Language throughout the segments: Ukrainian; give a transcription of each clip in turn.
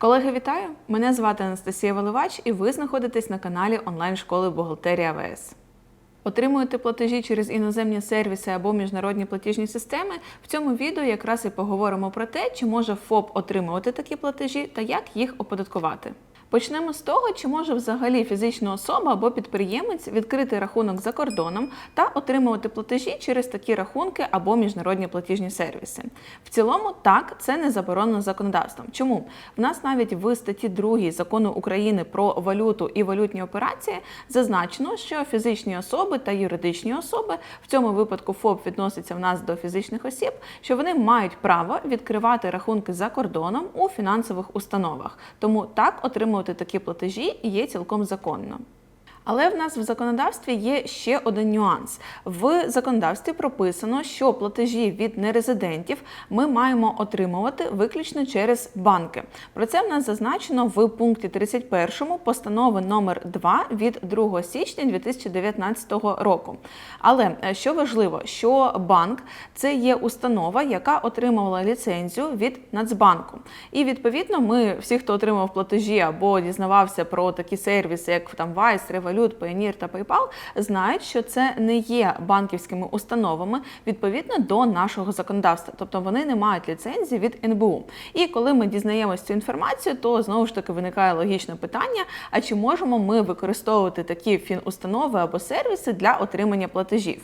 Колеги, вітаю! Мене звати Анастасія Валивач, і ви знаходитесь на каналі онлайн-школи Бухгалтерія ВС. Отримуєте платежі через іноземні сервіси або міжнародні платіжні системи. В цьому відео якраз і поговоримо про те, чи може ФОП отримувати такі платежі та як їх оподаткувати. Почнемо з того, чи може взагалі фізична особа або підприємець відкрити рахунок за кордоном та отримувати платежі через такі рахунки або міжнародні платіжні сервіси. В цілому, так, це не заборонено законодавством. Чому? В нас навіть в статті 2 закону України про валюту і валютні операції зазначено, що фізичні особи та юридичні особи, в цьому випадку ФОП відноситься в нас до фізичних осіб, що вони мають право відкривати рахунки за кордоном у фінансових установах. Тому так отримувати такі платежі є цілком законно. Але в нас в законодавстві є ще один нюанс. В законодавстві прописано, що платежі від нерезидентів ми маємо отримувати виключно через банки. Про це в нас зазначено в пункті 31 постанови номер 2 від 2 січня 2019 року. Але е, що важливо, що банк це є установа, яка отримувала ліцензію від Нацбанку. І відповідно, ми всі, хто отримав платежі або дізнавався про такі сервіси, як там Vice, Revolut, Payoneer та PayPal, знають, що це не є банківськими установами відповідно до нашого законодавства, тобто вони не мають ліцензії від НБУ. І коли ми дізнаємось цю інформацію, то знову ж таки виникає логічне питання: а чи можемо ми використовувати такі фінустанови або сервіси для отримання платежів?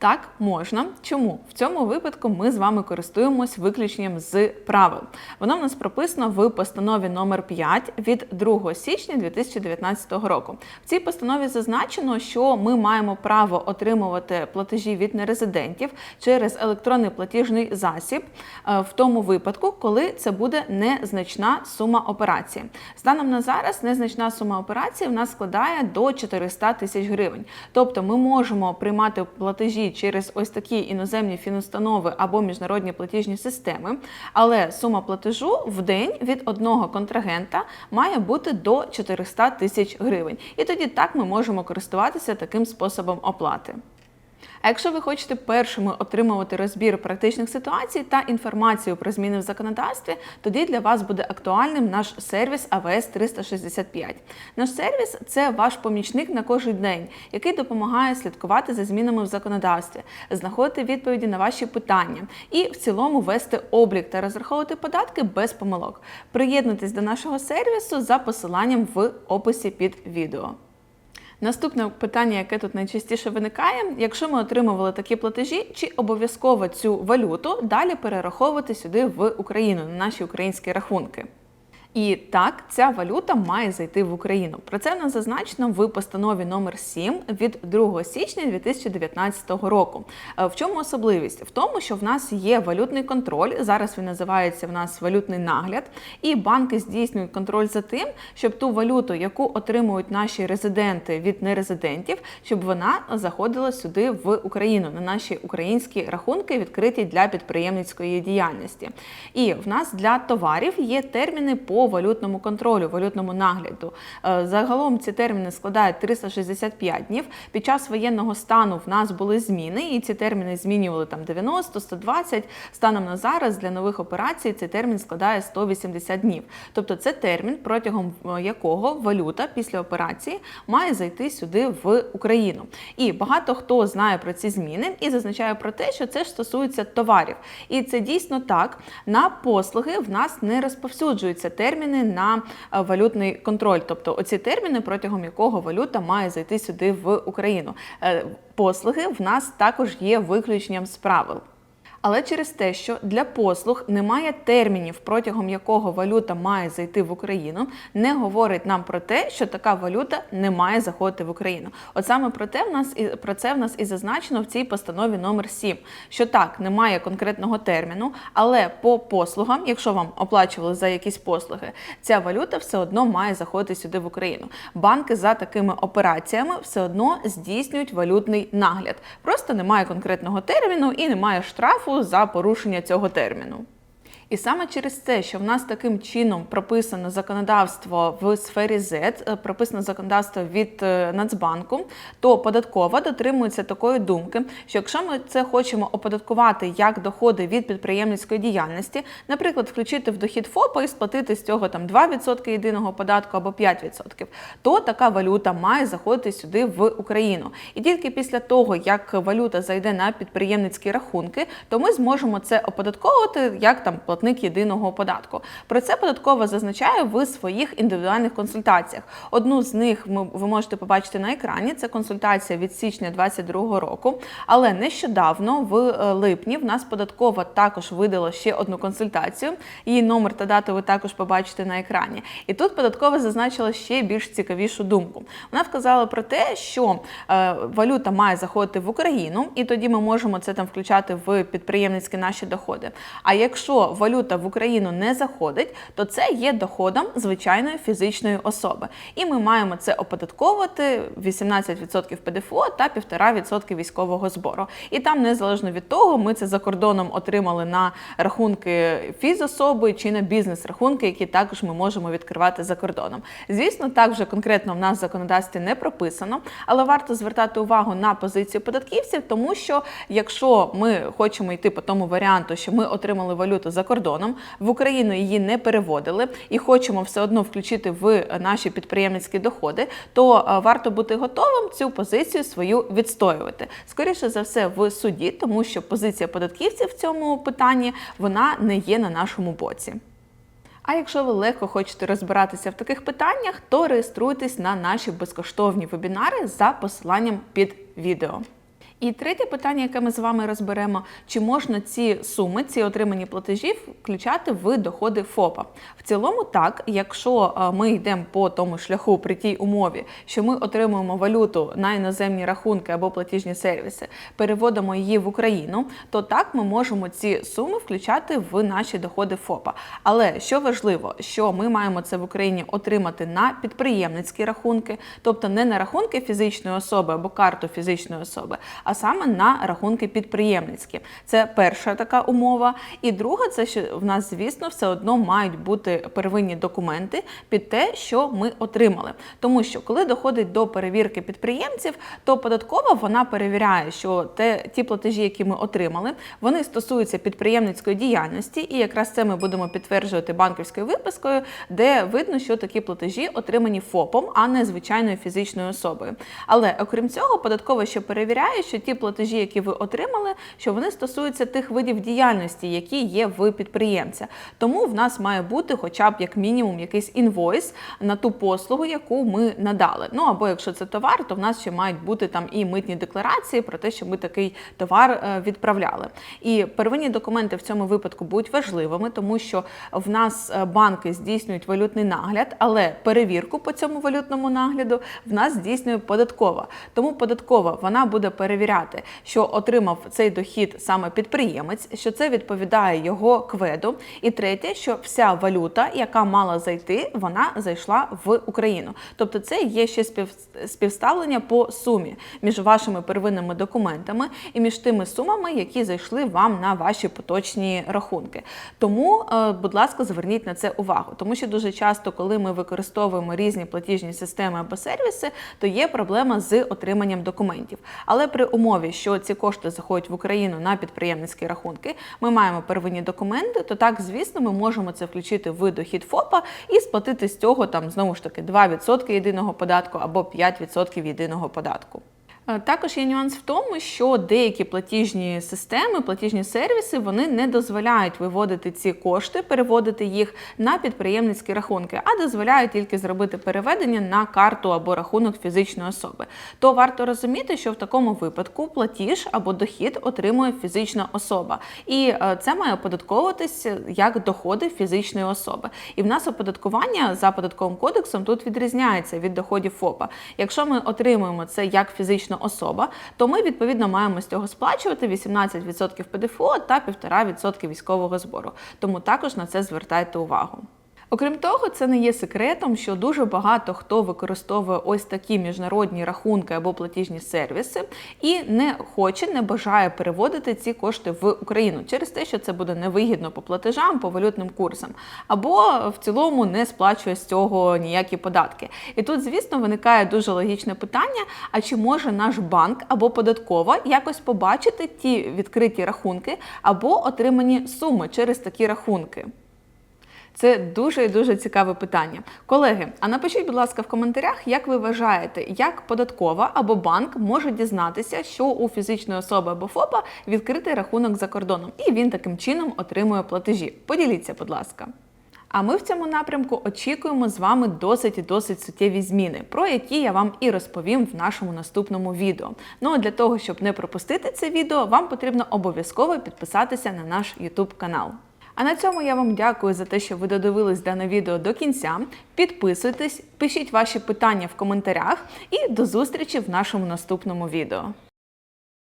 Так, можна. Чому? В цьому випадку ми з вами користуємось виключенням з правил. Воно в нас прописано в постанові номер 5 від 2 січня 2019 року. В цій постанові зазначено, що ми маємо право отримувати платежі від нерезидентів через електронний платіжний засіб е, в тому випадку, коли це буде незначна сума операції. Станом на зараз незначна сума операції в нас складає до 400 тисяч гривень. Тобто ми можемо приймати платежі через ось такі іноземні фінустанови або міжнародні платіжні системи, але сума платежу в день від одного контрагента має бути до 400 тисяч гривень. І тоді так ми можемо користуватися таким способом оплати. А якщо ви хочете першими отримувати розбір практичних ситуацій та інформацію про зміни в законодавстві, тоді для вас буде актуальним наш сервіс АВС 365. Наш сервіс це ваш помічник на кожен день, який допомагає слідкувати за змінами в законодавстві, знаходити відповіді на ваші питання і в цілому вести облік та розраховувати податки без помилок. Приєднуйтесь до нашого сервісу за посиланням в описі під відео. Наступне питання, яке тут найчастіше виникає, якщо ми отримували такі платежі, чи обов'язково цю валюту далі перераховувати сюди в Україну на наші українські рахунки? І так, ця валюта має зайти в Україну. Про це нас зазначено в постанові номер 7 від 2 січня 2019 року. Е, В чому особливість? В тому, що в нас є валютний контроль. Зараз він називається в нас валютний нагляд, і банки здійснюють контроль за тим, щоб ту валюту, яку отримують наші резиденти від нерезидентів, щоб вона заходила сюди в Україну на наші українські рахунки, відкриті для підприємницької діяльності. І в нас для товарів є терміни по валютному контролю, валютному нагляду. Е, Загалом ці терміни складають 365 днів. Під час воєнного стану в нас були зміни, і ці терміни змінювали там 90, 120. Станом на зараз для нових операцій цей термін складає 180 днів. Тобто це термін, протягом е, якого валюта після операції має зайти сюди в Україну. І багато хто знає про ці зміни і зазначає про те, що це ж стосується товарів. І це дійсно так. На послуги в нас не розповсюджуються терміни на е, валютний контроль, тобто оці терміни, протягом якого валюта має зайти сюди в Україну. Е, Послуги в нас також є виключенням з правил. Але через те, що для послуг немає термінів, протягом якого валюта має зайти в Україну, не говорить нам про те, що така валюта не має заходити в Україну. От саме про те в нас і про це в нас і зазначено в цій постанові номер 7, що так немає конкретного терміну, але по послугам, якщо вам оплачували за якісь послуги, ця валюта все одно має заходити сюди в Україну. Банки за такими операціями все одно здійснюють валютний нагляд. Просто немає конкретного терміну і немає штрафу за порушення цього терміну. І саме через те, що в нас таким чином прописано законодавство в сфері Z, е, прописано законодавство від е, Нацбанку, то податкова дотримується такої думки, що якщо ми це хочемо оподаткувати як доходи від підприємницької діяльності, наприклад, включити в дохід ФОПа і сплатити з цього там 2% єдиного податку або 5%, то така валюта має заходити сюди в Україну. І тільки після того, як валюта зайде на підприємницькі рахунки, то ми зможемо це оподатковувати як там платник єдиного податку. Про це податкова зазначає в своїх індивідуальних консультаціях. Одну з них ви можете побачити на екрані. Це консультація від січня 2022 року. Але нещодавно, в е, липні, в нас податкова також видала ще одну консультацію. Її номер та дату ви також побачите на екрані. І тут податкова зазначила ще більш цікавішу думку. Вона вказала про те, що е, валюта має заходити в Україну, і тоді ми можемо це там включати в підприємницькі наші доходи. А якщо валюта в Україну не заходить, то це є доходом звичайної фізичної особи. І ми маємо це оподатковувати 18% ПДФО та 1,5% військового збору. І там, незалежно від того, ми це за кордоном отримали на рахунки фізособи чи на бізнес-рахунки, які також ми можемо відкривати за кордоном. Звісно, так вже конкретно в нас в законодавстві не прописано, але варто звертати увагу на позицію податківців, тому що якщо ми хочемо йти по тому варіанту, що ми отримали валюту за кордоном, в Україну її не переводили і хочемо все одно включити в наші підприємницькі доходи, то е, варто бути готовим цю позицію свою відстоювати. Скоріше за все, в суді, тому що позиція податківців в цьому питанні вона не є на нашому боці. А якщо ви легко хочете розбиратися в таких питаннях, то реєструйтесь на наші безкоштовні вебінари за посиланням під відео. І третє питання, яке ми з вами розберемо: чи можна ці суми, ці отримані платежі, включати в доходи ФОПа? В цілому, так, якщо е, ми йдемо по тому шляху при тій умові, що ми отримуємо валюту на іноземні рахунки або платіжні сервіси, переводимо її в Україну, то так ми можемо ці суми включати в наші доходи ФОПа. Але що важливо, що ми маємо це в Україні отримати на підприємницькі рахунки, тобто не на рахунки фізичної особи або карту фізичної особи а саме на рахунки підприємницькі. Це перша така умова. І друга, це що в нас, звісно, все одно мають бути первинні документи під те, що ми отримали. Тому що коли доходить до перевірки підприємців, то податкова вона перевіряє, що те, ті платежі, які ми отримали, вони стосуються підприємницької діяльності, і якраз це ми будемо підтверджувати банківською випискою, де видно, що такі платежі отримані ФОПом, а не звичайною фізичною особою. Але окрім цього, податкова ще перевіряє, що ті платежі, які ви отримали, що вони стосуються тих видів діяльності, які є в підприємця. Тому в нас має бути, хоча б як мінімум, якийсь інвойс на ту послугу, яку ми надали. Ну або якщо це товар, то в нас ще мають бути там і митні декларації про те, що ми такий товар е, відправляли. І первинні документи в цьому випадку будуть важливими, тому що в нас е, банки здійснюють валютний нагляд, але перевірку по цьому валютному нагляду в нас здійснює податкова. Тому податкова вона буде перевіряти перевіряти, що отримав цей дохід саме підприємець, що це відповідає його кведу. І третє, що вся валюта, яка мала зайти, вона зайшла в Україну. Тобто, це є ще співставлення по сумі між вашими первинними документами і між тими сумами, які зайшли вам на ваші поточні рахунки. Тому, е, будь ласка, зверніть на це увагу, тому що дуже часто, коли ми використовуємо різні платіжні системи або сервіси, то є проблема з отриманням документів. Але при умові, що ці кошти заходять в Україну на підприємницькі рахунки, ми маємо первинні документи, то так, звісно, ми можемо це включити в дохід ФОПа і сплатити з цього там знову ж таки 2% єдиного податку або 5% єдиного податку. Е, також є нюанс в тому, що деякі платіжні системи, платіжні сервіси вони не дозволяють виводити ці кошти, переводити їх на підприємницькі рахунки, а дозволяють тільки зробити переведення на карту або рахунок фізичної особи. То варто розуміти, що в такому випадку платіж або дохід отримує фізична особа, і е, це має оподатковуватися як доходи фізичної особи. І в нас оподаткування за податковим кодексом тут відрізняється від доходів ФОПа. Якщо ми отримуємо це як фізична особа, то ми відповідно маємо з цього сплачувати 18% ПДФО та 1,5% військового збору. Тому також на це звертайте увагу. Окрім того, це не є секретом, що дуже багато хто використовує ось такі міжнародні рахунки або платіжні сервіси і не хоче, не бажає переводити ці кошти в Україну через те, що це буде невигідно по платежам, по валютним курсам, або в цілому не сплачує з цього ніякі податки. І тут, звісно, виникає дуже логічне питання: а чи може наш банк або податкова якось побачити ті відкриті рахунки або отримані суми через такі рахунки? Це дуже і дуже цікаве питання. Колеги, а напишіть, будь ласка, в коментарях, як ви вважаєте, як податкова або банк може дізнатися, що у фізичної особи або ФОПа відкритий рахунок за кордоном, і він таким чином отримує платежі. Поділіться, будь ласка. А ми в цьому напрямку очікуємо з вами досить і досить суттєві зміни, про які я вам і розповім в нашому наступному відео. Ну а для того, щоб не пропустити це відео, вам потрібно обов'язково підписатися на наш YouTube канал. А на цьому я вам дякую за те, що ви додивились дане відео до кінця. Підписуйтесь, пишіть ваші питання в коментарях і до зустрічі в нашому наступному відео.